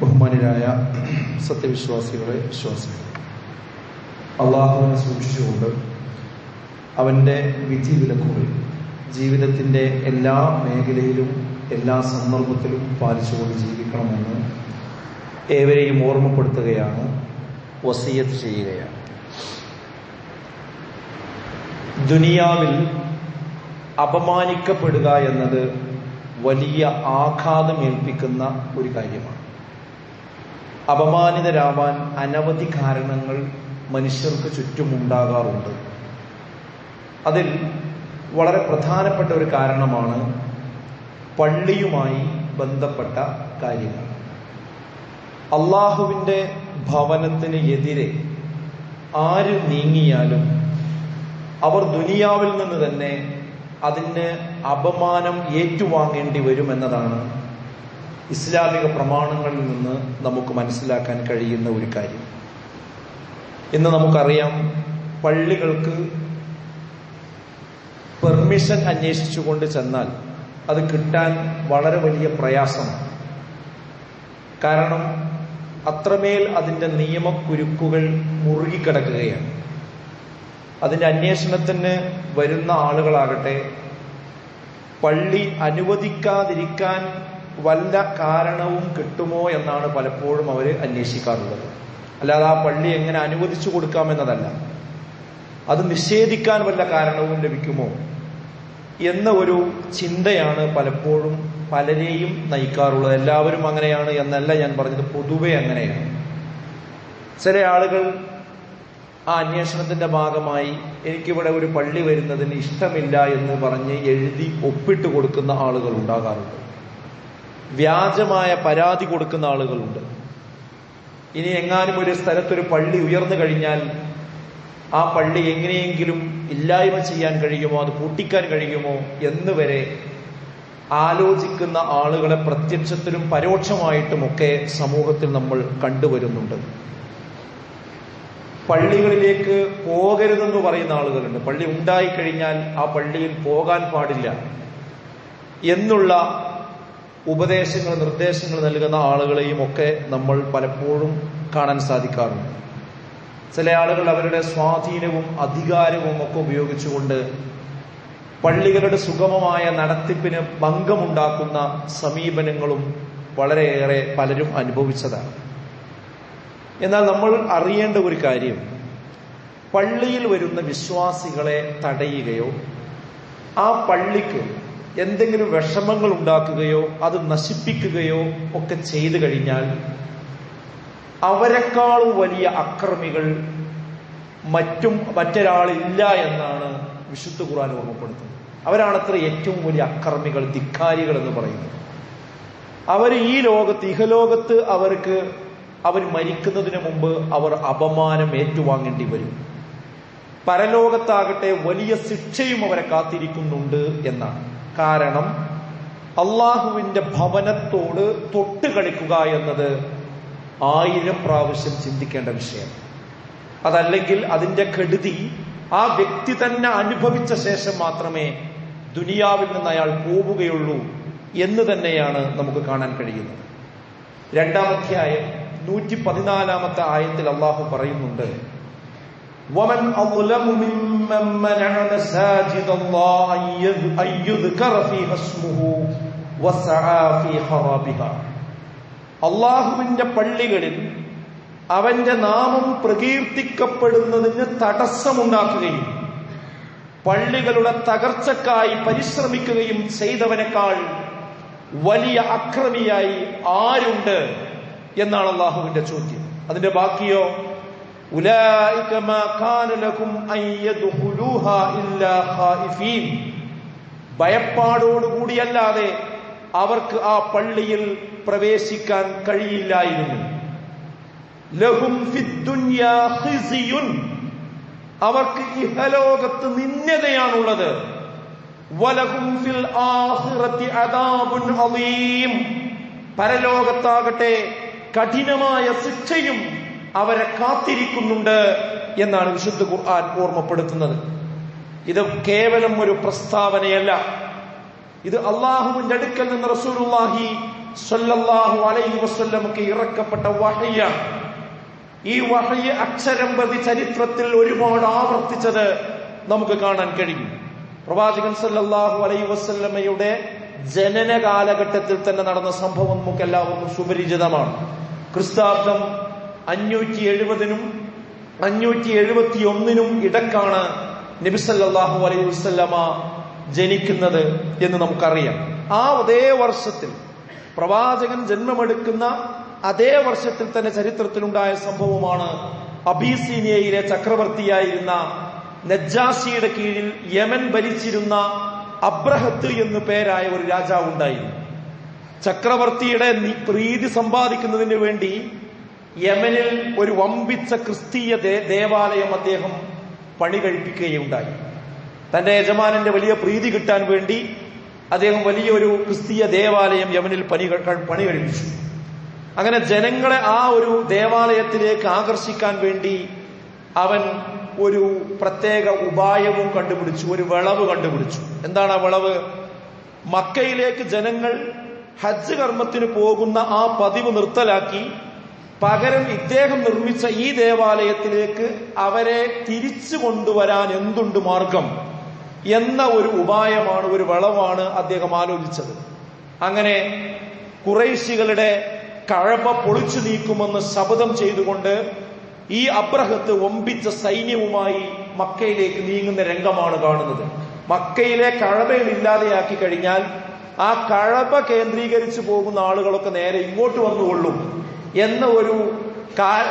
ബഹുമാനരായ സത്യവിശ്വാസികളെ വിശ്വാസികൾ അള്ളാഹുവിനെ സൂക്ഷിച്ചുകൊണ്ട് അവന്റെ വിധി വിലക്കുകൾ ജീവിതത്തിന്റെ എല്ലാ മേഖലയിലും എല്ലാ സന്ദർഭത്തിലും പാലിച്ചുകൊണ്ട് ജീവിക്കണമെന്ന് ഏവരെയും ഓർമ്മപ്പെടുത്തുകയാണ് വസീയത്ത് ചെയ്യുകയാണ്. ദുനിയാവിൽ അപമാനിക്കപ്പെടുക എന്നത് വലിയ ആഘാതമേൽപ്പിക്കുന്ന ഒരു കാര്യമാണ്. അപമാനിതരാവാൻ അനവധി കാരണങ്ങൾ മനുഷ്യർക്ക് ചുറ്റുമുണ്ടാകാറുണ്ട്. അതിൽ വളരെ പ്രധാനപ്പെട്ട ഒരു കാരണമാണ് പള്ളിയുമായി ബന്ധപ്പെട്ട കാര്യങ്ങൾ. അള്ളാഹുവിന്റെ ഭവനത്തിന് എതിരെ ആര് നീങ്ങിയാലും അവർ ദുനിയാവിൽ നിന്ന് തന്നെ അതിന് അപമാനം ഏറ്റുവാങ്ങേണ്ടി വരുമെന്നതാണ് ഇസ്ലാമിക പ്രമാണങ്ങളിൽ നിന്ന് നമുക്ക് മനസ്സിലാക്കാൻ കഴിയുന്ന ഒരു കാര്യം. ഇന്ന് നമുക്കറിയാം പള്ളികൾക്ക് പെർമിഷൻ അന്വേഷിച്ചുകൊണ്ട് ചെന്നാൽ അത് കിട്ടാൻ വളരെ വലിയ പ്രയാസമാണ്. കാരണം അത്രമേൽ അതിന്റെ നിയമക്കുരുക്കുകൾ മുറുകിക്കിടക്കുകയാണ്. അതിന്റെ അന്വേഷണത്തിന് വരുന്ന ആളുകളാകട്ടെ പള്ളി അനുവദിക്കാതിരിക്കാൻ വല്ല കാരണവും കിട്ടുമോ എന്നാണ് പലപ്പോഴും അവർ അന്വേഷിക്കാറുള്ളത്. അല്ലാതെ ആ പള്ളി എങ്ങനെ അനുവദിച്ചു കൊടുക്കാമെന്നതല്ല. അത് നിഷേധിക്കാൻ വല്ല കാരണവും ലഭിക്കുമോ എന്ന ഒരു ചിന്തയാണ് പലപ്പോഴും പലരെയും നയിക്കാറുള്ളത്. എല്ലാവരും അങ്ങനെയാണ് എന്നല്ല ഞാൻ പറഞ്ഞത്. പൊതുവെ അങ്ങനെയാണ്. ചില ആളുകൾ ആ അന്വേഷണത്തിന്റെ ഭാഗമായി എനിക്കിവിടെ ഒരു പള്ളി വരുന്നതിന് ഇഷ്ടമില്ല എന്ന് പറഞ്ഞ് എഴുതി ഒപ്പിട്ട് കൊടുക്കുന്ന ആളുകൾ ഉണ്ടാകാറുണ്ട്. വ്യാജമായ പരാതി കൊടുക്കുന്ന ആളുകളുണ്ട്. ഇനി എങ്ങാനും ഒരു സ്ഥലത്തൊരു പള്ളി ഉയർന്നു കഴിഞ്ഞാൽ ആ പള്ളി എങ്ങനെയെങ്കിലും ഇല്ലായ്മ ചെയ്യാൻ കഴിയുമോ? അത് പൂട്ടിക്കാൻ കഴിയുമോ? എന്ന് വരെ ആലോചിക്കുന്ന ആളുകളെ പ്രത്യക്ഷത്തിലും പരോക്ഷമായിട്ടുമൊക്കെ സമൂഹത്തിൽ നമ്മൾ കണ്ടുവരുന്നുണ്ട്. പള്ളികളിലേക്ക് പോകരുതെന്ന് പറയുന്ന ആളുകളുണ്ട്. പള്ളി ഉണ്ടായിക്കഴിഞ്ഞാൽ ആ പള്ളിയിൽ പോകാൻ പാടില്ല എന്നുള്ള ഉപദേശങ്ങൾ നിർദ്ദേശങ്ങൾ നൽകുന്ന ആളുകളെയും ഒക്കെ നമ്മൾ പലപ്പോഴും കാണാൻ സാധിക്കാറുണ്ട്. ചില ആളുകൾ അവരുടെ സ്വാധീനവും അധികാരവും ഒക്കെ ഉപയോഗിച്ചുകൊണ്ട് പള്ളികളുടെ സുഗമമായ നടത്തിപ്പിന് ഭംഗമുണ്ടാക്കുന്ന സമീപനങ്ങളും വളരെയേറെ പലരും അനുഭവിച്ചതാണ്. എന്നാൽ നമ്മൾ അറിയേണ്ട ഒരു കാര്യം പള്ളിയിൽ വരുന്ന വിശ്വാസികളെ തടയുകയോ ആ പള്ളിക്ക് എന്തെങ്കിലും വിഷമങ്ങൾ ഉണ്ടാക്കുകയോ അത് നശിപ്പിക്കുകയോ ഒക്കെ ചെയ്തു കഴിഞ്ഞാൽ അവരെക്കാളും വലിയ അക്രമികൾ മറ്റും മറ്റൊരാളില്ല എന്നാണ് വിശുദ്ധ ഖുർആൻ ഓർമ്മപ്പെടുത്തുന്നത്. അവരാണത്ര ഏറ്റവും വലിയ അക്രമികൾ ധിക്കാരികൾ എന്ന് പറയുന്നത്. അവർ ഈ ലോകത്ത് ഇഹലോകത്ത് അവർക്ക് അവർ മരിക്കുന്നതിന് മുമ്പ് അവർ അപമാനം ഏറ്റുവാങ്ങേണ്ടി വരും. പരലോകത്താകട്ടെ വലിയ ശിക്ഷയും അവരെ കാത്തിരിക്കുന്നുണ്ട് എന്നാണ്. കാരണം അള്ളാഹുവിന്റെ ഭവനത്തോട് തൊട്ട് കളിക്കുക എന്നത് ആയിരം പ്രാവശ്യം ചിന്തിക്കേണ്ട വിഷയം. അതല്ലെങ്കിൽ അതിന്റെ കെടുതി ആ വ്യക്തി തന്നെ അനുഭവിച്ച ശേഷം മാത്രമേ ദുനിയാവിൽ നിന്ന് അയാൾ പോവുകയുള്ളൂ എന്ന് തന്നെയാണ് നമുക്ക് കാണാൻ കഴിയുന്നത്. രണ്ടാമധ്യായം നൂറ്റി പതിനാലാമത്തെ ആയത്തിൽ അള്ളാഹു പറയുന്നുണ്ട് ومن أظلم ممن منع مساجد الله أن يذكر فيها اسمه وسعى في خرابها അള്ളാഹുവിന്റെ പള്ളികളിൽ അവന്റെ നാമം പ്രകീർത്തിക്കപ്പെടുന്നതിന് തടസ്സമുണ്ടാക്കുകയും പള്ളികളുടെ തകർച്ചക്കായി പരിശ്രമിക്കുകയും ചെയ്തവനേക്കാൾ വലിയ അക്രമിയായി ആരുണ്ട് എന്നാണ് അള്ളാഹുവിന്റെ ചോദ്യം അതിന്റെ ബാക്കിയോ أولئك ما كان لكم أن يدخلوها إلا خائفين ഭയപ്പാടോടുകൂടിയല്ലാതെ അവർക്ക് ആ പള്ളിയിൽ പ്രവേശിക്കാൻ കഴിയില്ലായിരുന്നു ലഹും ഫിദ്ദുന്യാ ഖിസിയുൻ അവർക്ക് ഇഹലോകത്ത് നിന്യതയാണുള്ളത് വലഹും ഫിൽ ആഖിറത്തി അദാബുൻ അളീം പരലോകത്താകട്ടെ കഠിനമായ ശിക്ഷയും അവരെ കാത്തിരിക്കുന്നുണ്ട് എന്നാണ് വിശുദ്ധ ഖുർആൻ ഓർമ്മപ്പെടുത്തുന്നത്. ഇത് കേവലം ഒരു പ്രസ്താവനയല്ല. ഇത് അള്ളാഹുവിന്റെ അടുക്കൽ നിന്ന് റസൂലുള്ളാഹി സല്ലല്ലാഹു അലൈഹി വസല്ലമക്ക് ഇറക്കപ്പെട്ട വഹയ്യാണ്. ഈ വഹയ്യ അക്ഷരം പ്രതി ചരിത്രത്തിൽ ഒരുപാട് ആവർത്തിച്ചത് നമുക്ക് കാണാൻ കഴിയും. പ്രവാചകൻ സല്ലല്ലാഹു അലൈഹി വസല്ലമയുടെ ജനന കാലഘട്ടത്തിൽ തന്നെ നടന്ന സംഭവം നമുക്ക് എല്ലാവർക്കും സുപരിചിതമാണ്. ക്രിസ്താബ്ദം അഞ്ഞൂറ്റി എഴുപതിനും അഞ്ഞൂറ്റി എഴുപത്തി ഒന്നിനും ഇടക്കാണ് നബിസല്ലാഹു അലൈഹി വസ്ല്ലമ ജനിക്കുന്നത് എന്ന് നമുക്കറിയാം. ആ അതേ വർഷത്തിൽ പ്രവാചകൻ ജന്മമെടുക്കുന്ന അതേ വർഷത്തിൽ തന്നെ ചരിത്രത്തിലുണ്ടായ സംഭവമാണ് അബീസീനിയയിലെ ചക്രവർത്തിയായിരുന്ന നജ്ജാസിയുടെ കീഴിൽ യമൻ ഭരിച്ചിരുന്ന അബ്രഹത്ത് എന്ന് പേരായ ഒരു രാജാവ് ഉണ്ടായിരുന്നു ചക്രവർത്തിയുടെ പ്രീതി സമ്പാദിക്കുന്നതിന് വേണ്ടി യമനിൽ ഒരു വമ്പിച്ച ക്രിസ്തീയ ദേവാലയം അദ്ദേഹം പണി കഴിപ്പിക്കുകയുണ്ടായി. തന്റെ യജമാനന്റെ വലിയ പ്രീതി കിട്ടാൻ വേണ്ടി അദ്ദേഹം വലിയൊരു ക്രിസ്തീയ ദേവാലയം യമനിൽ പണി പണി കഴിപ്പിച്ചു. അങ്ങനെ ജനങ്ങളെ ആ ഒരു ദേവാലയത്തിലേക്ക് ആകർഷിക്കാൻ വേണ്ടി അവൻ ഒരു പ്രത്യേക ഉപായവും കണ്ടുപിടിച്ചു ഒരു വിളവ് കണ്ടുപിടിച്ചു. എന്താണ് ആ വിളവ്? മക്കയിലേക്ക് ജനങ്ങൾ ഹജ്ജ് കർമ്മത്തിന് പോകുന്ന ആ പതിവ് നിർത്തലാക്കി പകരം ഇദ്ദേഹം നിർമ്മിച്ച ഈ ദേവാലയത്തിലേക്ക് അവരെ തിരിച്ചു കൊണ്ടുവരാൻ എന്തുണ്ട് മാർഗം എന്ന ഒരു ഉപായമാണ് ഒരു വളവാണ് അദ്ദേഹം ആലോചിച്ചത്. അങ്ങനെ കുറേശികളുടെ കഴപ പൊളിച്ചു നീക്കുമെന്ന് ശപഥം ചെയ്തുകൊണ്ട് ഈ അബ്രഹത്ത് ഒമ്പിച്ച സൈന്യവുമായി മക്കയിലേക്ക് നീങ്ങുന്ന രംഗമാണ് കാണുന്നത്. മക്കയിലെ കഴബകൾ ഇല്ലാതെയാക്കി കഴിഞ്ഞാൽ ആ കഴബ കേന്ദ്രീകരിച്ചു പോകുന്ന ആളുകളൊക്കെ നേരെ ഇങ്ങോട്ട് വന്നുകൊള്ളും. എന്ന ഒരു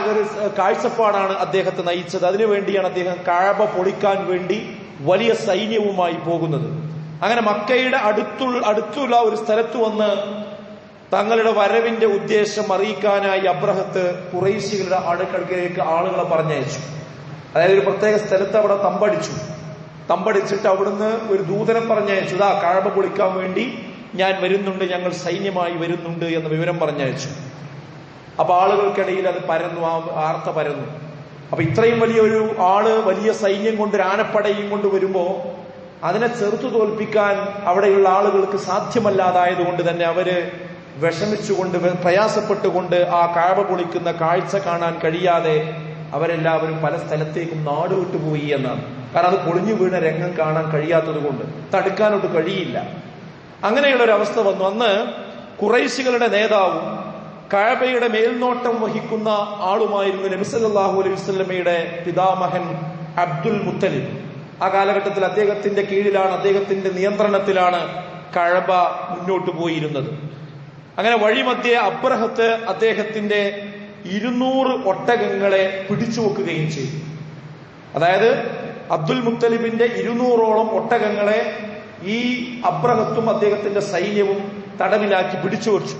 ഒരു കാഴ്ചപ്പാടാണ് അദ്ദേഹത്തെ നയിച്ചത്. അതിനുവേണ്ടിയാണ് അദ്ദേഹം കാഴ പൊളിക്കാൻ വേണ്ടി വലിയ സൈന്യവുമായി പോകുന്നത്. അങ്ങനെ മക്കയുടെ അടുത്തു അടുത്തുള്ള ഒരു സ്ഥലത്ത് വന്ന് തങ്ങളുടെ വരവിന്റെ ഉദ്ദേശം അറിയിക്കാനായി അബ്രഹത്ത് കുറേശികളുടെ അടുക്കളക്കിലേക്ക് ആളുകളെ പറഞ്ഞയച്ചു. അതായത് ഒരു പ്രത്യേക സ്ഥലത്ത് അവിടെ തമ്പടിച്ചു. തമ്പടിച്ചിട്ട് അവിടുന്ന് ഒരു ദൂതനെ പറഞ്ഞയച്ചു. ഇതാ കാഴ പൊളിക്കാൻ വേണ്ടി ഞാൻ വരുന്നുണ്ട്. ഞങ്ങൾ സൈന്യമായി വരുന്നുണ്ട് എന്ന വിവരം പറഞ്ഞയച്ചു. അപ്പൊ ആളുകൾക്കിടയിൽ അത് പരന്നു ആ വാർത്ത പരന്നു. അപ്പൊ ഇത്രയും വലിയൊരു ആൾ വലിയ സൈന്യം കൊണ്ട് രാനപ്പടയും കൊണ്ട് വരുമ്പോ അതിനെ ചെറുത്തു തോൽപ്പിക്കാൻ അവിടെയുള്ള ആളുകൾക്ക് സാധ്യമല്ലാതായത് കൊണ്ട് തന്നെ അവർ വിഷമിച്ചുകൊണ്ട് പ്രയാസപ്പെട്ടുകൊണ്ട് ആ കാഴ പൊളിക്കുന്ന കാഴ്ച കാണാൻ കഴിയാതെ അവരെല്ലാവരും പല സ്ഥലത്തേക്കും നാട് വിട്ടുപോയി എന്നാണ്. കാരണം അത് പൊളിഞ്ഞു വീണ രംഗം കാണാൻ കഴിയാത്തത് കൊണ്ട് തടുക്കാനോട്ട് കഴിയില്ല. അങ്ങനെയുള്ള ഒരു അവസ്ഥ വന്നു. അന്ന് കുറൈശികളുടെ നേതാവും കഴബയുടെ മേൽനോട്ടം വഹിക്കുന്ന ആളുമായിരുന്നു നബിസല്ലാഹു അലൈഹി വസ്ലമയുടെ പിതാമഹൻ അബ്ദുൽ മുത്തലിബ്. ആ കാലഘട്ടത്തിൽ അദ്ദേഹത്തിന്റെ കീഴിലാണ് അദ്ദേഹത്തിന്റെ നിയന്ത്രണത്തിലാണ് കഴബ മുന്നോട്ട് പോയിരുന്നത്. അങ്ങനെ വഴിമധ്യേ അബ്രഹത്ത് അദ്ദേഹത്തിന്റെ ഇരുന്നൂറ് ഒട്ടകങ്ങളെ പിടിച്ചു വെക്കുകയും ചെയ്തു. അതായത് അബ്ദുൽ മുത്തലിബിന്റെ ഇരുന്നൂറോളം ഒട്ടകങ്ങളെ ഈ അബ്രഹത്തും അദ്ദേഹത്തിന്റെ സൈന്യവും തടവിലാക്കി പിടിച്ചു വച്ചു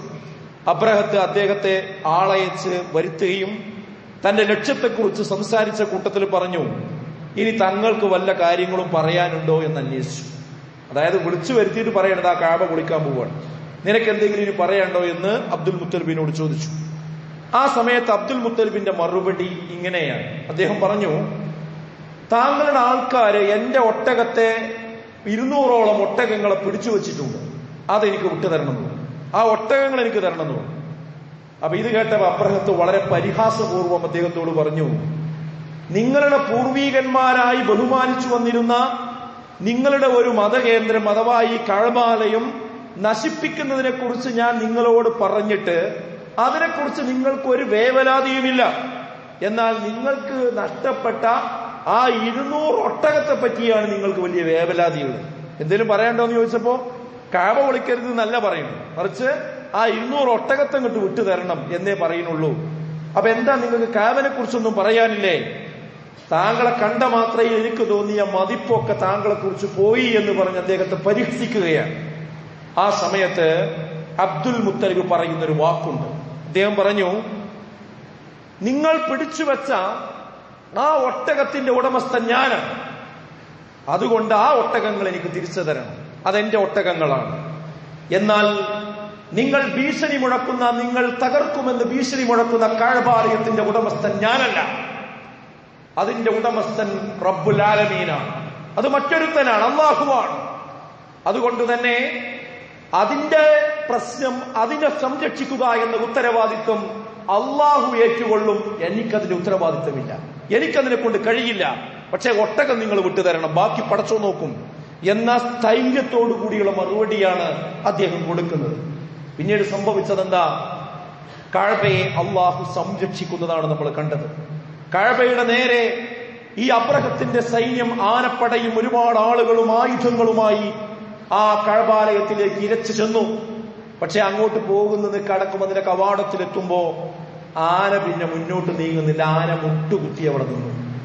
അബ്രഹത്ത് അദ്ദേഹത്തെ ആളയച്ച് വരുത്തുകയും തന്റെ ലക്ഷ്യത്തെക്കുറിച്ച് സംസാരിച്ച കൂട്ടത്തിൽ പറഞ്ഞു ഇനി തങ്ങൾക്ക് വല്ല കാര്യങ്ങളും പറയാനുണ്ടോ എന്ന് അന്വേഷിച്ചു. അതായത് വിളിച്ചു വരുത്തിയിട്ട് പറയണത് ആ കാബ കുളിക്കാൻ പോവാണ്. നിനക്ക് എന്തെങ്കിലും ഇനി പറയാനുണ്ടോ എന്ന് അബ്ദുൽ മുത്തലിബിനോട് ചോദിച്ചു. ആ സമയത്ത് അബ്ദുൽ മുത്തലിബിന്റെ മറുപടി ഇങ്ങനെയാണ്. അദ്ദേഹം പറഞ്ഞു താങ്കളുടെ ആൾക്കാര് എന്റെ ഒട്ടകത്തെ ഇരുന്നൂറോളം ഒട്ടകങ്ങളെ പിടിച്ചു വെച്ചിട്ടുണ്ട്. അതെനിക്ക് വിട്ടു തരണമെന്ന് ആ ഒട്ടകങ്ങൾ എനിക്ക് തരണം എന്ന് പറഞ്ഞു. അപ്പൊ ഇത് കേട്ടപ്പോ അപ്രഹത്ത് വളരെ പരിഹാസപൂർവം അദ്ദേഹത്തോട് പറഞ്ഞു നിങ്ങളുടെ പൂർവീകന്മാരായി ബഹുമാനിച്ചു വന്നിരുന്ന നിങ്ങളുടെ ഒരു മതകേന്ദ്രം അഥവാ ഈ കഴമാലയും നശിപ്പിക്കുന്നതിനെ കുറിച്ച് ഞാൻ നിങ്ങളോട് പറഞ്ഞിട്ട് അതിനെക്കുറിച്ച് നിങ്ങൾക്ക് ഒരു വേവലാതിയുമില്ല. എന്നാൽ നിങ്ങൾക്ക് നഷ്ടപ്പെട്ട ആ ഇരുന്നൂറ് ഒട്ടകത്തെ പറ്റിയാണ് നിങ്ങൾക്ക് വലിയ വേവലാതിയുള്ളത്. എന്തെങ്കിലും പറയണ്ടോ എന്ന് ചോദിച്ചപ്പോ കാവ വിളിക്കരുത് എന്നല്ല പറയുന്നു മറിച്ച് ആ ഇരുന്നൂറ് ഒട്ടകത്തം ഇങ്ങോട്ട് വിട്ടു തരണം എന്നേ പറയുന്നുള്ളൂ. അപ്പൊ എന്താ നിങ്ങൾക്ക് കാവനെ കുറിച്ചൊന്നും പറയാനില്ലേ? താങ്കളെ കണ്ട മാത്രമേ എനിക്ക് തോന്നിയ മതിപ്പൊക്കെ താങ്കളെ കുറിച്ച് പോയി എന്ന് പറഞ്ഞ് അദ്ദേഹത്തെ പരിഹസിക്കുകയാണ്. ആ സമയത്ത് അബ്ദുൽ മുത്തലിബ് പറയുന്ന ഒരു വാക്കുണ്ട്. അദ്ദേഹം പറഞ്ഞു നിങ്ങൾ പിടിച്ചു വെച്ച ആ ഒട്ടകത്തിന്റെ ഉടമസ്ഥൻ ഞാനാണ്. അതുകൊണ്ട് ആ ഒട്ടകങ്ങൾ എനിക്ക് തിരിച്ചു തരണം. അതെന്റെ ഒട്ടകങ്ങളാണ്. എന്നാൽ നിങ്ങൾ ഭീഷണി മുഴക്കുന്ന നിങ്ങൾ തകർക്കുമെന്ന് ഭീഷണി മുഴക്കുന്ന കാഴ്പാലയത്തിന്റെ ഉടമസ്ഥൻ ഞാനല്ല. അതിന്റെ ഉടമസ്ഥൻ റബ്ബുൽ ആലമീനാണ്. അത് മറ്റൊരുത്തനാണ് അള്ളാഹുവാണ് അതുകൊണ്ട് തന്നെ അതിന്റെ പ്രശ്നം അതിനെ സംരക്ഷിക്കുക എന്ന ഉത്തരവാദിത്വം അള്ളാഹു ഏറ്റുകൊള്ളും. എനിക്കതിന്റെ ഉത്തരവാദിത്വമില്ല. എനിക്കതിനെ കൊണ്ട് കഴിയില്ല. പക്ഷെ ഒട്ടകം നിങ്ങൾ വിട്ടുതരണം. ബാക്കി പടച്ചു നോക്കും. എന്ന സ്ഥൈര്യത്തോടു കൂടിയുള്ള മറുപടിയാണ് അദ്ദേഹം കൊടുക്കുന്നത്. പിന്നീട് സംഭവിച്ചത് എന്താ കഴപ്പയെ അള്ളാഹു സംരക്ഷിക്കുന്നതാണ് നമ്മൾ കണ്ടത്. കഴപ്പയുടെ നേരെ ഈ അബ്രഹത്തിന്റെ സൈന്യം ആനപ്പടയും ഒരുപാട് ആളുകളും ആയുധങ്ങളുമായി ആ കഴബാലയത്തിലേക്ക് ഇരച്ചു ചെന്നു. പക്ഷെ അങ്ങോട്ട് പോകുന്നത് കടക്കും അതിന്റെ കവാടത്തിലെത്തുമ്പോ ആന പിന്നെ മുന്നോട്ട് നീങ്ങുന്നില്ല. ആന മുട്ടുകുത്തി അവിടെ നിന്നു.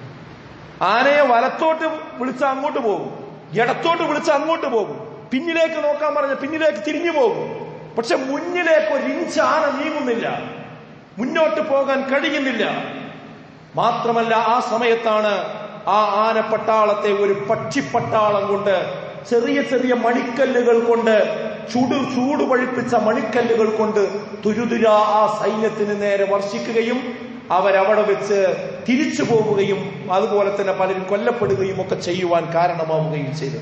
ആനയെ വലത്തോട്ട് വിളിച്ച അങ്ങോട്ട് പോകും. ഇടത്തോട്ട് വിളിച്ച് അങ്ങോട്ട് പോകും. പിന്നിലേക്ക് നോക്കാൻ പറഞ്ഞ പിന്നിലേക്ക് തിരിഞ്ഞു പോകും. പക്ഷെ മുന്നിലേക്ക് ഒരു ഇഞ്ച് ആന നീങ്ങുന്നില്ല. മുന്നോട്ട് പോകാൻ കഴിയുന്നില്ല. മാത്രമല്ല ആ സമയത്താണ് ആ ആന പട്ടാളത്തെ ഒരു പക്ഷി പട്ടാളം കൊണ്ട് ചെറിയ ചെറിയ മണിക്കല്ലുകൾ കൊണ്ട് ചുടു ചൂടുപഴിപ്പിച്ച മണിക്കല്ലുകൾ കൊണ്ട് തുരുതുര ആ സൈന്യത്തിന് നേരെ വർഷിക്കുകയും അവരവിടെ വെച്ച് തിരിച്ചു പോവുകയും അതുപോലെ തന്നെ പലരും കൊല്ലപ്പെടുകയും ഒക്കെ ചെയ്യുവാൻ കാരണമാവുകയും ചെയ്തു.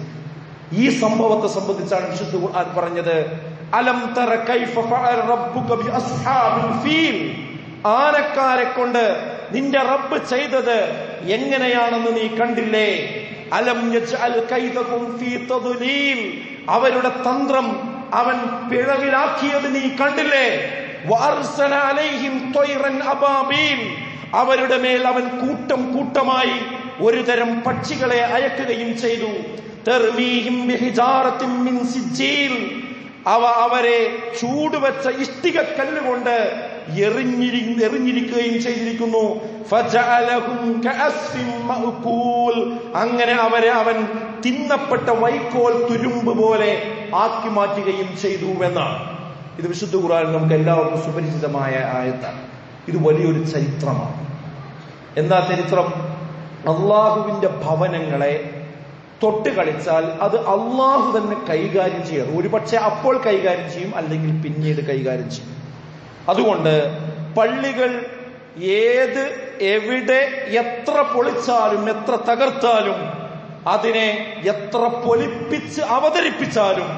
ഈ സംഭവത്തെ സംബന്ധിച്ചാണ് വിശുദ്ധ ഖുർആൻ പറഞ്ഞത് അലം തറ കൈഫ ഫഅൽ റബ്ബുക ബി അസ്ഹാബിൽ ഫീൽ. ആനക്കാരെ കൊണ്ട് നിന്റെ റബ്ബ് ചെയ്തത് എങ്ങനെയാണെന്ന് നീ കണ്ടില്ലേ? അലം യജ്അൽ കൈദഹും ഫീ തദ്ലീൽ. അവരുടെ തന്ത്രം അവൻ പിഴവിലാക്കിയത് നീ കണ്ടില്ലേ? അവരുടെ മേൽ അവൻ കൂട്ടം കൂട്ടമായി ഒരു തരം പക്ഷികളെ അയക്കുകയും ചെയ്തു. അവ അവരെ ചൂടുവെച്ച ഇഷ്ടിക കല്ലുകൊണ്ട് എറിഞ്ഞിരി എറിഞ്ഞിരിക്കുകയും ചെയ്തിരിക്കുന്നു. അങ്ങനെ അവരെ അവൻ തിന്നപ്പെട്ട വൈക്കോൽ തുരുമ്പ് പോലെ ആക്കി മാറ്റുകയും ചെയ്തു എന്നാണ് ഇത് വിശുദ്ധ ഖുറാൻ നമുക്ക് എല്ലാവർക്കും സുപരിചിതമായ ആയത്താണ്. ഇത് വലിയൊരു ചരിത്രമാണ്. എന്താ ചരിത്രം? അള്ളാഹുവിന്റെ ഭവനങ്ങളെ തൊട്ട് കളിച്ചാൽ അത് അള്ളാഹു തന്നെ കൈകാര്യം ചെയ്യും ഒരുപക്ഷെ അപ്പോൾ കൈകാര്യം ചെയ്യും അല്ലെങ്കിൽ പിന്നീട് കൈകാര്യം ചെയ്യും. അതുകൊണ്ട് പള്ളികൾ ഏത് എവിടെ എത്ര പൊളിച്ചാലും എത്ര തകർത്താലും അതിനെ എത്ര പൊലിപ്പിച്ച് അവതരിപ്പിച്ചാലും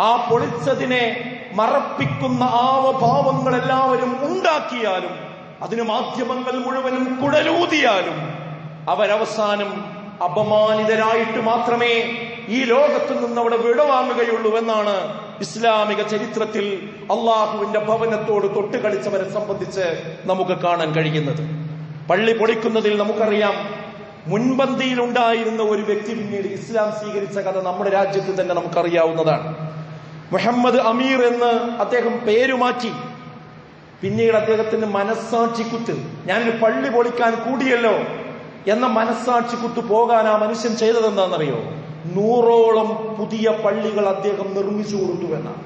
ആ പൊളിച്ചതിനെ മറപ്പിക്കുന്ന ആവഭാവങ്ങൾ എല്ലാവരും ഉണ്ടാക്കിയാലും അതിന് മാധ്യമങ്ങൾ മുഴുവനും കുടലൂതിയാലും അവരവസാനം അപമാനിതരായിട്ട് മാത്രമേ ഈ ലോകത്തു നിന്ന് അവിടെ വിടവാങ്ങുകയുള്ളൂ എന്നാണ് ഇസ്ലാമിക ചരിത്രത്തിൽ അള്ളാഹുവിന്റെ ഭവനത്തോട് തൊട്ട് കളിച്ചവരെ സംബന്ധിച്ച് നമുക്ക് കാണാൻ കഴിയുന്നത്. പള്ളി പൊളിക്കുന്നതിൽ നമുക്കറിയാം മുൻപന്തിയിൽ ഉണ്ടായിരുന്ന ഒരു വ്യക്തി പിന്നീട് ഇസ്ലാം സ്വീകരിച്ച കഥ നമ്മുടെ രാജ്യത്ത് തന്നെ നമുക്കറിയാവുന്നതാണ്. മുഹമ്മദ് അമീർ എന്ന് അദ്ദേഹം പേരുമാറ്റി പിന്നീട് അദ്ദേഹത്തിന് മനസ്സാക്ഷി കുത്ത്. ഞാനൊരു പള്ളി പൊളിക്കാൻ കൂടിയല്ലോ എന്ന മനസ്സാക്ഷി കുത്ത് പോകാൻ ആ മനുഷ്യൻ ചെയ്തതെന്താണെന്നറിയോ നൂറോളം പുതിയ പള്ളികൾ അദ്ദേഹം നിർമ്മിച്ചു കൊടുത്തു എന്നാണ്.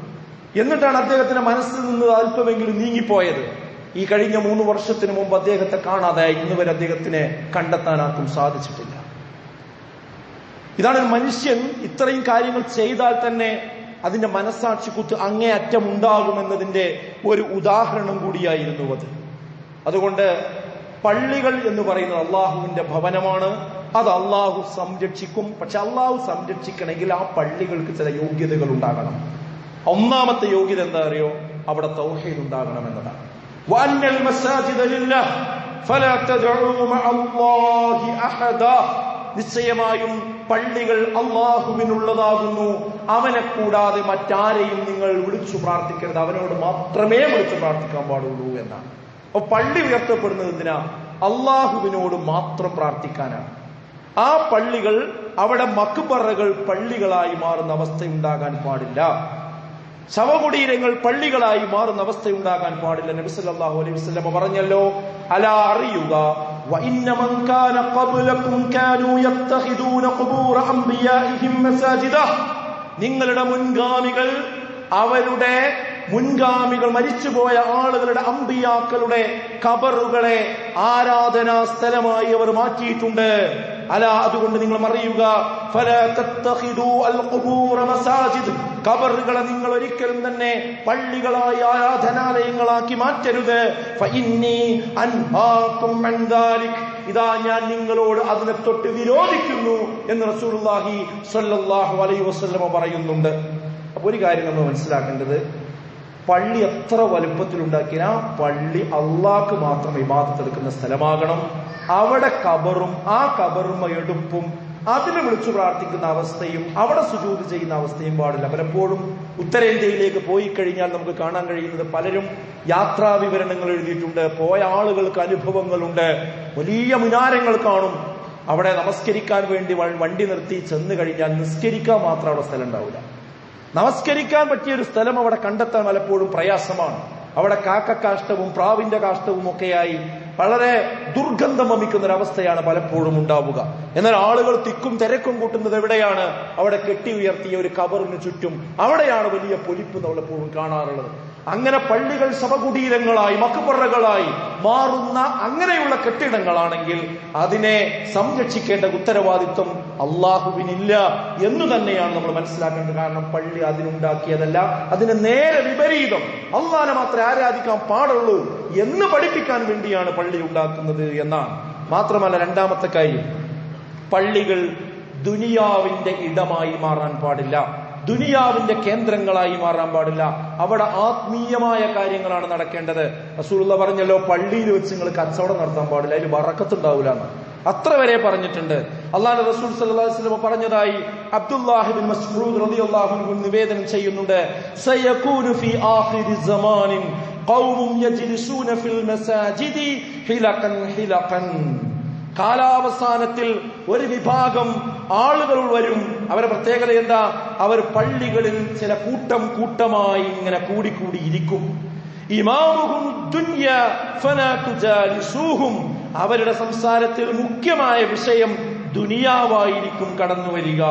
എന്നിട്ടാണ് അദ്ദേഹത്തിന്റെ മനസ്സിൽ നിന്ന് അല്പമെങ്കിലും നീങ്ങിപ്പോയത്. ഈ കഴിഞ്ഞ മൂന്ന് വർഷത്തിന് മുമ്പ് അദ്ദേഹത്തെ കാണാതെ ഇന്ന് വരെ അദ്ദേഹത്തിനെ കണ്ടെത്താനാർക്കും സാധിച്ചിട്ടില്ല. ഇതാണ് മനുഷ്യൻ ഇത്രയും കാര്യങ്ങൾ ചെയ്താൽ തന്നെ അതിന്റെ മനസ്സാക്ഷിക്കുത്ത് അങ്ങേയറ്റമുണ്ടാകുമെന്നതിന്റെ ഒരു ഉദാഹരണം കൂടിയായിരുന്നു അത്. അതുകൊണ്ട് പള്ളികൾ എന്ന് പറയുന്നത് അള്ളാഹുവിന്റെ ഭവനമാണ്. അത് അള്ളാഹു സംരക്ഷിക്കും. പക്ഷെ അള്ളാഹു സംരക്ഷിക്കണമെങ്കിൽ ആ പള്ളികൾക്ക് ചില യോഗ്യതകൾ ഉണ്ടാകണം. ഒന്നാമത്തെ യോഗ്യത എന്താ അറിയോ? അവിടെ തൗഹീദ് ഉണ്ടാകണം എന്നതാണ്. നിശ്ചയമായും പള്ളികൾ അള്ളാഹുവിനുള്ളതാകുന്നു. അവനെ കൂടാതെ മറ്റാരെയും നിങ്ങൾ വിളിച്ചു പ്രാർത്ഥിക്കരുത്. അവനോട് മാത്രമേ വിളിച്ചു പ്രാർത്ഥിക്കാൻ പാടുള്ളൂ എന്നാണ്. അപ്പൊ പള്ളി ഉയർത്തപ്പെടുന്നത് എന്തിനാ? അള്ളാഹുവിനോട് മാത്രം പ്രാർത്ഥിക്കാനാണ്. ആ പള്ളികൾ അവിടെ മക്ബറകൾ പള്ളികളായി മാറുന്ന അവസ്ഥ ഉണ്ടാകാൻ പാടില്ല. ശവകുടീരങ്ങൾ പള്ളികളായി മാറുന്ന അവസ്ഥ ഉണ്ടാകാൻ പാടില്ല നബി സല്ലല്ലാഹു അലൈഹി വസല്ലം പറഞ്ഞല്ലോ അലാ അറിയുക وإن من كان قبلكم كانوا يتخذون قبور أنبيائهم مساجدا നിങ്ങളുടെ മുൻഗാമികൾ അവരുടെ മുൻഗാമികൾ മരിച്ചുപോയ ആളുകളുടെ അമ്പിയാക്കളുടെ കബറുകളെ ആരാധനാ സ്ഥലമായി അവർ മാറ്റിയിട്ടുണ്ട്. അല അതുകൊണ്ട് നിങ്ങൾ അറിയുക കബറുകളെ നിങ്ങൾ ഒരിക്കലും തന്നെ പള്ളികളായി ആരാധനാലയങ്ങളാക്കി മാറ്റരുത്. ഇതാ ഞാൻ നിങ്ങളോട് അതിനെ തൊട്ട് വിരോധിക്കുന്നു എന്ന് റസൂലുള്ളാഹി സ്വല്ലല്ലാഹു അലൈഹി വസല്ലമ പറയുന്നുണ്ട്. അപ്പൊ ഒരു കാര്യം നമ്മൾ മനസ്സിലാക്കേണ്ടത് പള്ളി എത്ര വലുപ്പത്തിലുണ്ടാക്കിയാൽ ആ പള്ളി അള്ളാക്ക് മാത്രം വിവാദത്തെടുക്കുന്ന സ്ഥലമാകണം. അവിടെ കബറും ആ കബറും എടുപ്പും അതിന് വിളിച്ചു പ്രാർത്ഥിക്കുന്ന അവസ്ഥയും അവിടെ സുജൂത് ചെയ്യുന്ന അവസ്ഥയും പാടില്ല. പലപ്പോഴും ഉത്തരേന്ത്യയിലേക്ക് പോയി കഴിഞ്ഞാൽ നമുക്ക് കാണാൻ കഴിയുന്നത് പലരും യാത്രാ വിവരണങ്ങൾ എഴുതിയിട്ടുണ്ട് പോയ ആളുകൾക്ക് അനുഭവങ്ങളുണ്ട് വലിയ മിനാരങ്ങൾ കാണും. അവിടെ നമസ്കരിക്കാൻ വേണ്ടി വണ്ടി നിർത്തി ചെന്ന് കഴിഞ്ഞാൽ നിസ്കരിക്കാൻ മാത്രം അവിടെ സ്ഥലം ഉണ്ടാവില്ല. നമസ്കരിക്കാൻ പറ്റിയ ഒരു സ്ഥലം അവിടെ കണ്ടെത്താൻ പലപ്പോഴും പ്രയാസമാണ്. അവിടെ കാക്കക്കാഷ്ടവും പ്രാവിന്റെ കാഷ്ടവും ഒക്കെയായി വളരെ ദുർഗന്ധം വമിക്കുന്ന ഒരു അവസ്ഥയാണ് പലപ്പോഴും ഉണ്ടാവുക. എന്നാൽ ആളുകൾ തിക്കും തിരക്കും കൂട്ടുന്നത് എവിടെയാണ്? അവിടെ കെട്ടി ഉയർത്തിയ ഒരു കബറിന് ചുറ്റും അവിടെയാണ് വലിയ പൊലിപ്പ് പലപ്പോഴും കാണാറുള്ളത്. അങ്ങനെ പള്ളികൾ ശവകുടീരങ്ങളായി മക്കുപറകളായി മാറുന്ന അങ്ങനെയുള്ള കെട്ടിടങ്ങളാണെങ്കിൽ അതിനെ സംരക്ഷിക്കേണ്ട ഉത്തരവാദിത്വം അള്ളാഹുവിനില്ല എന്ന് തന്നെയാണ് നമ്മൾ മനസ്സിലാക്കേണ്ടത്. കാരണം പള്ളി അതിനുണ്ടാക്കിയതല്ല അതിന് നേരെ വിപരീതം. അള്ളാഹിനെ മാത്രമേ ആരാധിക്കാൻ പാടുള്ളൂ എന്ന് പഠിപ്പിക്കാൻ വേണ്ടിയാണ് പള്ളി ഉണ്ടാക്കുന്നത് എന്നാണ്. മാത്രമല്ല രണ്ടാമത്തെ കാര്യം പള്ളികൾ ദുനിയാവിന്റെ ഇടമായി മാറാൻ പാടില്ല. ദുനിയാവിന്റെ കേന്ദ്രങ്ങളായി മാറാൻ പാടില്ല. അവിടെ ആത്മീയമായ കാര്യങ്ങളാണ് നടക്കേണ്ടത്. റസൂലുള്ള പറഞ്ഞല്ലോ പള്ളിയിൽ വെച്ച് നിങ്ങൾ കച്ചവടം നടത്താൻ പാടില്ല അതിൽ വറക്കത്തുണ്ടാവില്ല അത്ര വരെ പറഞ്ഞിട്ടുണ്ട്. അള്ളാഹു റസൂൽ സല്ലല്ലാഹു അലൈഹി വസല്ലം പറഞ്ഞതായി അബ്ദുല്ലാഹിബിൻ മസ്ഊദ് റളിയല്ലാഹു അൻഹു നിവേദനം ചെയ്യുന്നുണ്ട്. സയകൂനു ഫീ ആഖിരി സമാനിൻ ഖൗമും യജ്ലിസൂന ഫിൽ മസാജിദി കാലാവസാനത്തിൽ ഒരു വിഭാഗം ആളുകൾ വരും. അവരെ പ്രത്യേകത എന്താ? അവർ പള്ളികളിൽ ചില കൂട്ടം കൂട്ടമായി ഇങ്ങനെ കൂടിക്കൂടി ഇരിക്കും ഇമാമുഹും അവരുടെ സംസാരത്തിൽ മുഖ്യമായ വിഷയം ദുനിയാവായിരിക്കും കടന്നു വരിക.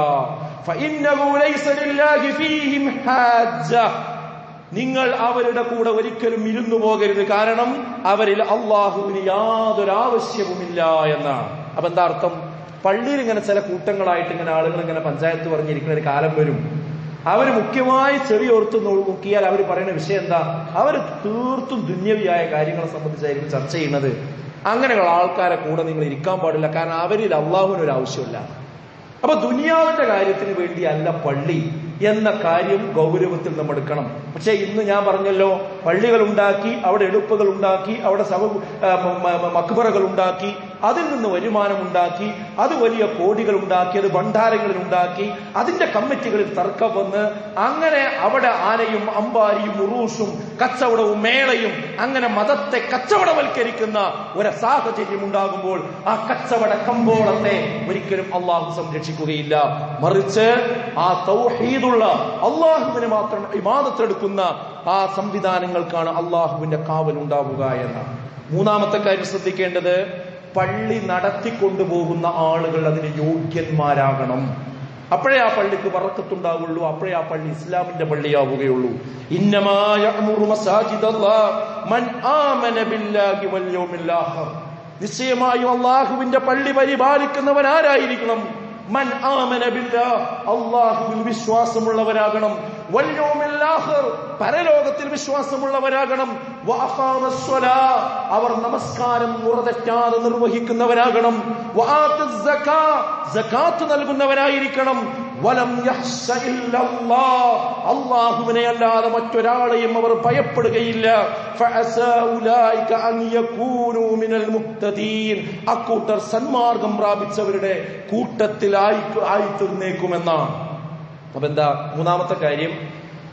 നിങ്ങൾ അവരുടെ കൂടെ ഒരിക്കലും ഇരുന്നു പോകരുത്. കാരണം അവരിൽ അള്ളാഹുവിന് യാതൊരാവശ്യവുമില്ല എന്നാണ്. അപ്പൊ എന്താ അർത്ഥം? പള്ളിയിൽ ഇങ്ങനെ ചില കൂട്ടങ്ങളായിട്ട് ഇങ്ങനെ ആളുകൾ ഇങ്ങനെ പഞ്ചായത്ത് പറഞ്ഞിരിക്കുന്ന ഒരു കാലം വരും. അവർ മുഖ്യമായി ചെറിയോർത്ത് നോക്കിയാൽ അവർ പറയുന്ന വിഷയം എന്താ? അവർ തീർത്തും ദുന്യവിയായ കാര്യങ്ങളെ സംബന്ധിച്ചായിരിക്കും ചർച്ച ചെയ്യുന്നത്. അങ്ങനെയുള്ള ആൾക്കാരെ കൂടെ നിങ്ങൾ ഇരിക്കാൻ പാടില്ല. കാരണം അവരിൽ അള്ളാഹുവിന് ഒരു ആവശ്യമില്ല. അപ്പൊ ദുനിയാവിന്റെ കാര്യത്തിന് വേണ്ടിയല്ല പള്ളി എന്ന കാര്യം ഗൗരവത്തിൽ നമ്മൾ എടുക്കണം. പക്ഷെ ഇന്ന് ഞാൻ പറഞ്ഞല്ലോ പള്ളികൾ ഉണ്ടാക്കി അവിടെ എടുപ്പുകൾ ഉണ്ടാക്കി അവിടെ മക്ബറകൾ ഉണ്ടാക്കി അതിൽ നിന്ന് വരുമാനം ഉണ്ടാക്കി അത് വലിയ കോടികൾ ഉണ്ടാക്കി അത് ഭണ്ഡാരങ്ങളിൽ ഉണ്ടാക്കി അതിന്റെ കമ്മിറ്റികളിൽ തർക്കം വന്ന് അങ്ങനെ അവിടെ ആനയും അമ്പാരിയും ഉറൂസും കച്ചവടവും മേളയും അങ്ങനെ മതത്തെ കച്ചവടവൽക്കരിക്കുന്ന ഒരു സാഹചര്യം ഉണ്ടാകുമ്പോൾ ആ കച്ചവട കമ്പോളത്തെ ഒരിക്കലും അള്ളാഹു സംരക്ഷിക്കുകയില്ല. മറിച്ച് ആ തൗഹീദുള്ള അള്ളാഹുവിന് മാത്രം ഇമാദത്തെടുക്കുന്ന ആ സംവിധാനങ്ങൾക്കാണ് അള്ളാഹുവിന്റെ കാവൽ ഉണ്ടാവുക എന്ന. മൂന്നാമത്തെ കാര്യം ശ്രദ്ധിക്കേണ്ടത് പള്ളി നടത്തിക്കൊണ്ടുപോകുന്ന ആളുകൾ അതിന് യോഗ്യന്മാരാകണം. അപ്പോഴേ ആ പള്ളിക്ക് വറക്കത്തുണ്ടാവുള്ളൂ. അപ്പോഴേ ആ പള്ളി ഇസ്ലാമിന്റെ പള്ളിയാവുകയുള്ളൂ. നിശ്ചയമായും അള്ളാഹുവിന്റെ പള്ളി പരിപാലിക്കുന്നവൻ ആരായിരിക്കണം? മൻ അള്ളാഹുവിൽ വിശ്വാസമുള്ളവരാകണം. പരലോകത്തിൽ വിശ്വാസമുള്ളവരാകണം. അവർ നമസ്കാരം മുറതെറ്റാതെ നിർവഹിക്കുന്നവരാകണം. നൽകുന്നവരായിരിക്കണം. അല്ലാഹുവിനെ അല്ലാതെ മറ്റൊരാളെയും അവർ ഭയപ്പെടുകയില്ല. അക്കൂട്ടർ സന്മാർഗം പ്രാപിച്ചവരുടെ കൂട്ടത്തിൽ ആയിത്തീർന്നേക്കുമെന്നാണ്. അപ്പൊ എന്താ മൂന്നാമത്തെ കാര്യം?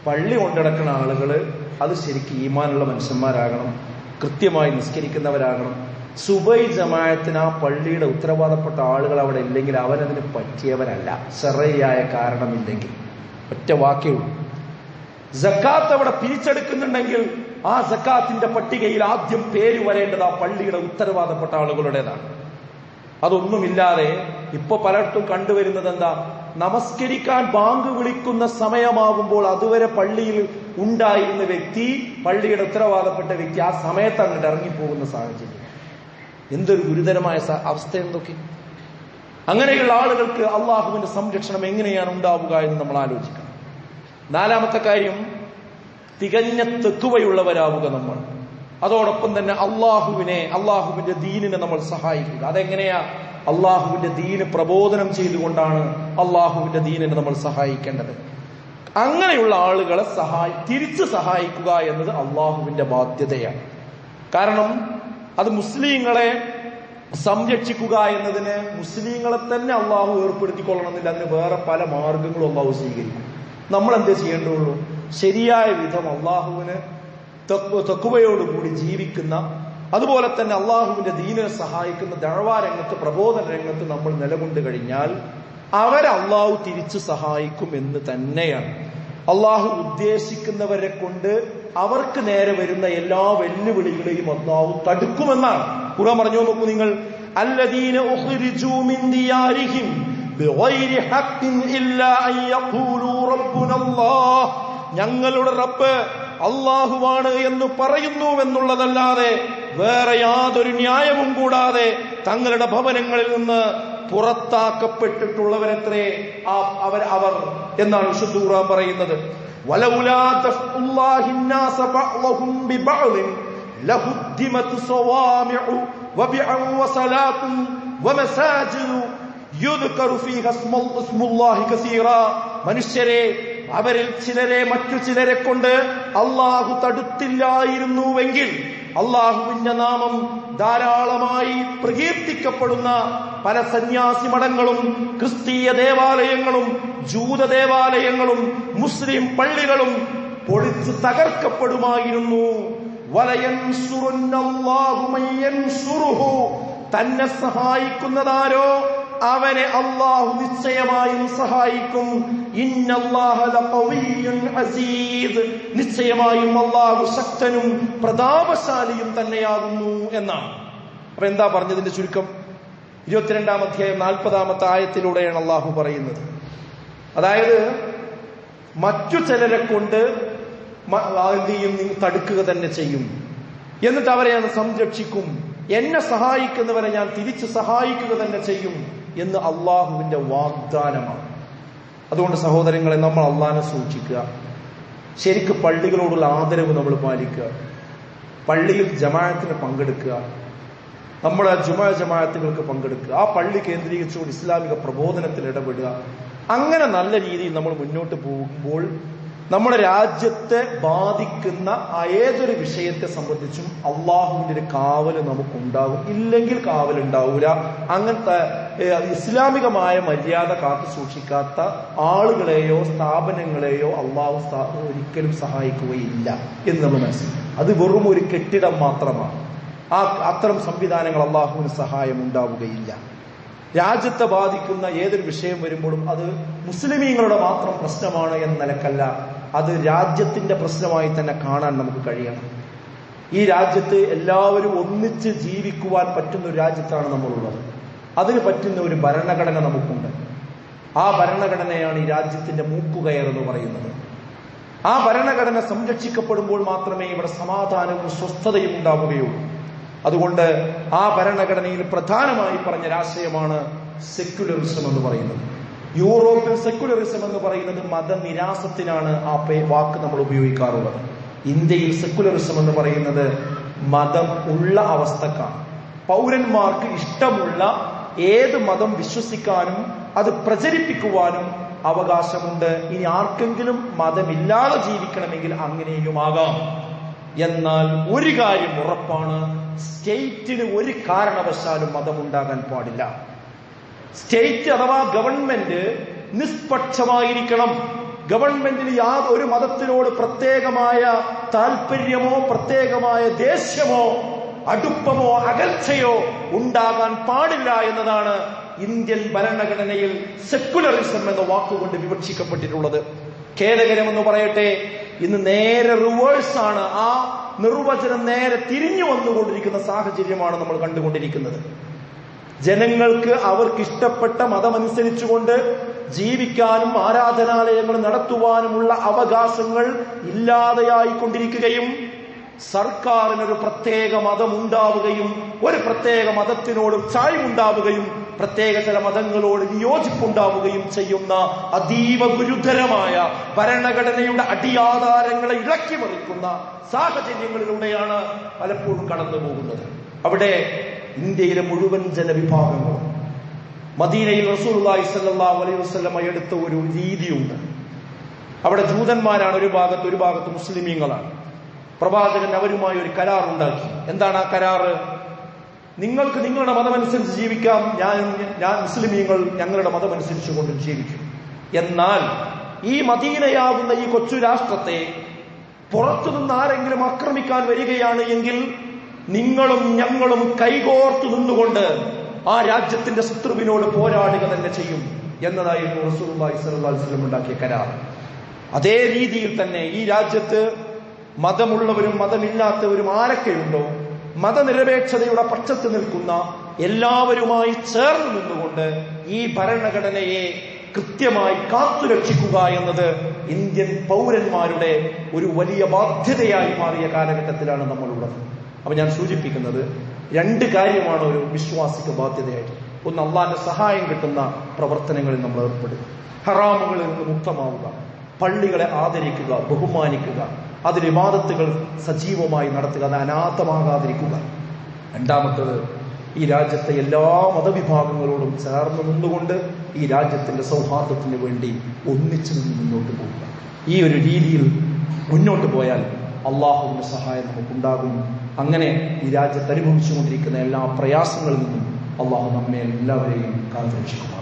പള്ളി കൊണ്ടിടക്കുന്ന ആളുകൾ അത് ശരിക്കും ഈമാനുള്ള മനുഷ്യന്മാരാകണം. കൃത്യമായി നിസ്കരിക്കുന്നവരാകണം. സുബൈ ജമായത്തിന് ആ പള്ളിയുടെ ഉത്തരവാദപ്പെട്ട ആളുകൾ അവിടെ ഇല്ലെങ്കിൽ അവനതിന് പറ്റിയവനല്ല. സെറയായ കാരണമില്ലെങ്കിൽ. ഒറ്റ വാക്കേ ഉള്ളൂ. ജക്കാത്ത് അവിടെ പിരിച്ചെടുക്കുന്നുണ്ടെങ്കിൽ ആ ജക്കാത്തിന്റെ പട്ടികയിൽ ആദ്യം പേര് വരേണ്ടത് ആ പള്ളിയുടെ ഉത്തരവാദപ്പെട്ട ആളുകളുടേതാണ്. അതൊന്നുമില്ലാതെ ഇപ്പൊ പലയിടത്തും കണ്ടുവരുന്നത് എന്താ? നമസ്കരിക്കാൻ ബാങ്ക് വിളിക്കുന്ന സമയമാകുമ്പോൾ അതുവരെ പള്ളിയിൽ ഉണ്ടായിരുന്ന വ്യക്തി പള്ളിയുടെ ഉത്തരവാദപ്പെട്ട വ്യക്തി ആ സമയത്ത് അങ്ങോട്ട് ഇറങ്ങിപ്പോകുന്ന സാഹചര്യം. എന്തൊരു ഗുരുതരമായ അവസ്ഥ എന്തൊക്കെ അങ്ങനെയുള്ള ആളുകൾക്ക് അള്ളാഹുവിന്റെ സംരക്ഷണം എങ്ങനെയാണ് ഉണ്ടാവുക എന്ന് നമ്മൾ ആലോചിക്കണം. നാലാമത്തെ കാര്യം തികഞ്ഞ തെക്കുവയുള്ളവരാവുക നമ്മൾ. അതോടൊപ്പം തന്നെ അള്ളാഹുവിനെ അള്ളാഹുവിന്റെ ദീനിനെ നമ്മൾ സഹായിക്കുക. അതെങ്ങനെയാ? അള്ളാഹുവിന്റെ ദീന് പ്രബോധനം ചെയ്തുകൊണ്ടാണ് അള്ളാഹുവിന്റെ ദീനിനെ നമ്മൾ സഹായിക്കേണ്ടത്. അങ്ങനെയുള്ള ആളുകളെ സഹായി തിരിച്ച് സഹായിക്കുക എന്നത് അള്ളാഹുവിന്റെ ബാധ്യതയാണ്. കാരണം അത് മുസ്ലിങ്ങളെ സംരക്ഷിക്കുക എന്നതിന് മുസ്ലിങ്ങളെ തന്നെ അള്ളാഹു ഏർപ്പെടുത്തിക്കൊള്ളണമെന്നില്ല. അതിന് വേറെ പല മാർഗങ്ങളും അള്ളാഹു സ്വീകരിക്കും. നമ്മൾ എന്തേ ചെയ്യേണ്ടതുള്ളൂ ശരിയായ വിധം അള്ളാഹുവിന് തെക്കുവയോടുകൂടി ജീവിക്കുന്ന അതുപോലെ തന്നെ അള്ളാഹുവിന്റെ ദീനെ സഹായിക്കുന്ന ദഴവാ രംഗത്ത് പ്രബോധന രംഗത്ത് നമ്മൾ നിലകൊണ്ട് കഴിഞ്ഞാൽ അവരെ അള്ളാഹു തിരിച്ചു സഹായിക്കും എന്ന് തന്നെയാണ്. അള്ളാഹു ഉദ്ദേശിക്കുന്നവരെ കൊണ്ട് അവർക്ക് നേരെ വരുന്ന എല്ലാ വെല്ലുവിളികളെയും അള്ളാഹു തടുക്കുമെന്നാണ്. ഖുർആൻ പറഞ്ഞു നോക്കൂ നിങ്ങൾ. മിൻ ദിയാരിഹിം ബിഗൈരി ഇല്ലാ അൻ ഞങ്ങളുടെ റബ്ബ് അള്ളാഹുവാണ് എന്ന് പറയുന്നു എന്നുള്ളതല്ലാതെ വേറെ യാതൊരു ന്യായവും കൂടാതെ തങ്ങളുടെ ഭവനങ്ങളിൽ നിന്ന് പുറത്താക്കപ്പെട്ടിട്ടുള്ളവരത്രേ? അവർ അവർ എന്നാണ് വിശുദ്ധ പറയുന്നത്. ولولا دفع الله الناس بعضهم ببعض لهدمت صوامع وبيع وصلاة ومساجد يذكر فيها اسم الله كثيرا മനുഷ്യരെ അവരിൽ ചിലരെ മറ്റു ചിലരെ കൊണ്ട് അള്ളാഹു തടുത്തില്ലായിരുന്നുവെങ്കിൽ അള്ളാഹുവിന്റെ നാമം ധാരാളമായി പ്രകീർത്തിക്കപ്പെടുന്ന പല സന്യാസി മഠങ്ങളും ക്രിസ്തീയ ദേവാലയങ്ങളും ജൂത ദേവാലയങ്ങളും മുസ്ലിം പള്ളികളും പൊളിച്ചു തകർക്കപ്പെടുമായിരുന്നു. തന്നെ സഹായിക്കുന്നതാരോ? അവനെ അള്ളാഹു നിശ്ചയമായും സഹായിക്കും. നിശ്ചയമായും അള്ളാഹു ശക്തനും പ്രതാപശാലിയും തന്നെയാകുന്നു എന്നാണ്. അപ്പൊ എന്താ പറഞ്ഞതിന്റെ ചുരുക്കം? ഇരുപത്തിരണ്ടാം അധ്യായം നാൽപ്പതാമത്തെ ആയത്തിലൂടെയാണ് അള്ളാഹു പറയുന്നത്. അതായത് മറ്റു ചിലരെ കൊണ്ട് എന്ത് തടുക്കുക തന്നെ ചെയ്യും. എന്നിട്ട് അവരെ ഞാൻ സംരക്ഷിക്കും. എന്നെ സഹായിക്കുന്നവരെ ഞാൻ തിരിച്ച് സഹായിക്കുക തന്നെ ചെയ്യും എന്ന് അള്ളാഹുവിന്റെ വാഗ്ദാനമാണ്. അതുകൊണ്ട് സഹോദരങ്ങളെ നമ്മൾ അള്ളഹാനെ സൂക്ഷിക്കുക. ശരിക്ക് പള്ളികളോടുള്ള ആദരവ് നമ്മൾ പാലിക്കുക. പള്ളിയിൽ ജമാഅത്തിന് പങ്കെടുക്കുക. നമ്മുടെ ജുമാ ജമാഅത്തുകൾക്ക് പങ്കെടുക്കുക. ആ പള്ളി കേന്ദ്രീകരിച്ചുകൊണ്ട് ഇസ്ലാമിക പ്രബോധനത്തിൽ ഇടപെടുക. അങ്ങനെ നല്ല രീതിയിൽ നമ്മൾ മുന്നോട്ട് പോകുമ്പോൾ നമ്മുടെ രാജ്യത്തെ ബാധിക്കുന്ന ഏതൊരു വിഷയത്തെ സംബന്ധിച്ചും അള്ളാഹുവിന്റെ ഒരു കാവൽ നമുക്കുണ്ടാകും. ഇല്ലെങ്കിൽ കാവൽ ഉണ്ടാവില്ല അങ്ങനത്തെ ഇസ്ലാമികമായ മര്യാദ കാത്തു സൂക്ഷിക്കാത്ത ആളുകളെയോ സ്ഥാപനങ്ങളെയോ അള്ളാഹു ഒരിക്കലും സഹായിക്കുകയില്ല എന്ന് നമ്മൾ മനസ്സിലാക്കും അത് വെറും ഒരു കെട്ടിടം മാത്രമാണ്. ആ അത്തരം സംവിധാനങ്ങൾ അള്ളാഹുവിന് സഹായം ഉണ്ടാവുകയില്ല രാജ്യത്തെ ബാധിക്കുന്ന ഏതൊരു വിഷയം വരുമ്പോഴും അത് മുസ്ലിമീങ്ങളുടെ മാത്രം പ്രശ്നമാണ് എന്ന നിലക്കല്ല അത് രാജ്യത്തിന്റെ പ്രശ്നമായി തന്നെ കാണാൻ നമുക്ക് കഴിയണം. ഈ രാജ്യത്ത് എല്ലാവരും ഒന്നിച്ച് ജീവിക്കുവാൻ പറ്റുന്ന ഒരു രാജ്യത്താണ് നമ്മളുള്ളത്. അതിന് പറ്റുന്ന ഒരു ഭരണഘടന നമുക്കുണ്ട്. ആ ഭരണഘടനയാണ് ഈ രാജ്യത്തിന്റെ മൂക്കുകയർ എന്ന് പറയുന്നത്. ആ ഭരണഘടന സംരക്ഷിക്കപ്പെടുമ്പോൾ മാത്രമേ ഇവിടെ സമാധാനവും സ്വസ്ഥതയും ഉണ്ടാവുകയുള്ളൂ. അതുകൊണ്ട് ആ ഭരണഘടനയിൽ പ്രധാനമായി പറഞ്ഞ രാഷ്ട്രീയമാണ് സെക്യുലറിസം എന്ന് പറയുന്നത്. യൂറോപ്പിൽ സെക്യുലറിസം എന്ന് പറയുന്നത് മതനിരാസത്തിനാണ് ആ വാക്ക് നമ്മൾ ഉപയോഗിക്കാറുള്ളത്. ഇന്ത്യയിൽ സെക്യുലറിസം എന്ന് പറയുന്നത് മതം ഉള്ള അവസ്ഥക്കാണ്. പൗരന്മാർക്ക് ഇഷ്ടമുള്ള ഏത് മതം വിശ്വസിക്കാനും അത് പ്രചരിപ്പിക്കുവാനും അവകാശമുണ്ട്. ഇനി ആർക്കെങ്കിലും മതമില്ലാതെ ജീവിക്കണമെങ്കിൽ അങ്ങനെയുമാകാം. എന്നാൽ ഒരു കാര്യം ഉറപ്പാണ് സ്റ്റേറ്റിന് ഒരു കാരണവശാലും മതമുണ്ടാകാൻ പാടില്ല. സ്റ്റേറ്റ് അഥവാ ഗവൺമെന്റ് നിഷ്പക്ഷമായിരിക്കണം. ഗവൺമെന്റിന് യാതൊരു മതത്തിനോട് പ്രത്യേകമായ താല്പര്യമോ പ്രത്യേകമായ ദേഷ്യമോ അടുപ്പമോ അകൽച്ചയോ ഉണ്ടാകാൻ പാടില്ല എന്നതാണ് ഇന്ത്യൻ ഭരണഘടനയിൽ സെക്കുലറിസം എന്ന വാക്കുകൊണ്ട് വിവക്ഷിക്കപ്പെട്ടിട്ടുള്ളത്. ഖേദകരമെന്ന് പറയട്ടെ ഇന്ന് നേരെ റിവേഴ്സ് ആണ്. ആ നിർവചനം നേരെ തിരിഞ്ഞു വന്നുകൊണ്ടിരിക്കുന്ന സാഹചര്യമാണ് നമ്മൾ കണ്ടുകൊണ്ടിരിക്കുന്നത്. ജനങ്ങൾക്ക് അവർക്ക് ഇഷ്ടപ്പെട്ട മതമനുസരിച്ചുകൊണ്ട് ജീവിക്കാനും ആരാധനാലയങ്ങൾ നടത്തുവാനുമുള്ള അവകാശങ്ങൾ ഇല്ലാതെയായിക്കൊണ്ടിരിക്കുകയും സർക്കാരിനൊരു പ്രത്യേക മതമുണ്ടാവുകയും ഒരു പ്രത്യേക മതത്തിനോട് ചായ്വുണ്ടാവുകയും പ്രത്യേക ചില മതങ്ങളോട് വിയോജിപ്പുണ്ടാവുകയും ചെയ്യുന്ന അതീവ ഗുരുതരമായ ഭരണഘടനയുടെ അടിയാധാരങ്ങളെ ഇളക്കി മറിക്കുന്ന സാഹചര്യങ്ങളിലൂടെയാണ് പലപ്പോഴും കടന്നു പോകുന്നത് അവിടെ ഇന്ത്യയിലെ മുഴുവൻ ജനവിഭാഗങ്ങളും മദീനയിൽ റസൂലുള്ളാഹി സ്വല്ലല്ലാഹു അലൈഹി വസല്ലമ എടുത്ത ഒരു രീതിയുണ്ട്. അവിടെ ജൂതന്മാരാണ് ഒരു ഭാഗത്ത് ഒരു ഭാഗത്ത് മുസ്ലിമീങ്ങളാണ്. പ്രവാചകൻ അവരുമായി ഒരു കരാർ ഉണ്ടാക്കി എന്താണ് ആ കരാറ്? നിങ്ങൾക്ക് നിങ്ങളുടെ മതമനുസരിച്ച് ജീവിക്കാം ഞാൻ ഞാൻ മുസ്ലിമീങ്ങൾ ഞങ്ങളുടെ മതമനുസരിച്ച് കൊണ്ട് ജീവിക്കും. എന്നാൽ ഈ മദീനയാകുന്ന ഈ കൊച്ചു രാഷ്ട്രത്തെ പുറത്തുനിന്ന് ആരെങ്കിലും ആക്രമിക്കാൻ വരികയാണ് എങ്കിൽ നിങ്ങളും ഞങ്ങളും കൈകോർത്തു നിന്നുകൊണ്ട് ആ രാജ്യത്തിന്റെ ശത്രുവിനോട് പോരാടുക തന്നെ ചെയ്യും എന്നതായിരുന്നു റസൂർബായി സലഹുലം ഉണ്ടാക്കിയ കരാർ. അതേ രീതിയിൽ തന്നെ ഈ രാജ്യത്ത് മതമുള്ളവരും മതമില്ലാത്തവരും ആരൊക്കെയുണ്ടോ മതനിരപേക്ഷതയുടെ പക്ഷത്ത് നിൽക്കുന്ന എല്ലാവരുമായി ചേർന്ന് നിന്നുകൊണ്ട് ഈ ഭരണഘടനയെ കൃത്യമായി കാത്തുരക്ഷിക്കുക എന്നത് ഇന്ത്യൻ പൗരന്മാരുടെ ഒരു വലിയ ബാധ്യതയായി മാറിയ കാലഘട്ടത്തിലാണ് നമ്മളുള്ളത്. അപ്പൊ ഞാൻ സൂചിപ്പിക്കുന്നത് രണ്ട് കാര്യമാണ് ഒരു വിശ്വാസിക്ക് ബാധ്യതയായിട്ട്. ഒന്ന് അള്ളാന്റെ സഹായം കിട്ടുന്ന പ്രവർത്തനങ്ങളിൽ നമ്മൾ ഏർപ്പെടുക ഹറാമുകളിൽ നിന്ന് മുക്തമാവുക. പള്ളികളെ ആദരിക്കുക ബഹുമാനിക്കുക അതിൽ വിവാദത്തുകൾ സജീവമായി നടത്തുക അത് അനാഥമാകാതിരിക്കുക. രണ്ടാമത്തത് ഈ രാജ്യത്തെ എല്ലാ മതവിഭാഗങ്ങളോടും ചേർന്ന് നിന്നുകൊണ്ട് ഈ രാജ്യത്തിന്റെ സൗഹാർദ്ദത്തിന് വേണ്ടി ഒന്നിച്ചു നിന്ന് മുന്നോട്ട് പോകുക ഈ ഒരു രീതിയിൽ മുന്നോട്ട് പോയാൽ അള്ളാഹുവിന്റെ സഹായം നമുക്കുണ്ടാകും. അങ്ങനെ ഈ രാജ്യത്ത് അനുഭവിച്ചുകൊണ്ടിരിക്കുന്ന എല്ലാ പ്രയാസങ്ങളിൽ നിന്നും അള്ളാഹു നമ്മെ എല്ലാവരെയും കാത്തുരക്ഷിക്കും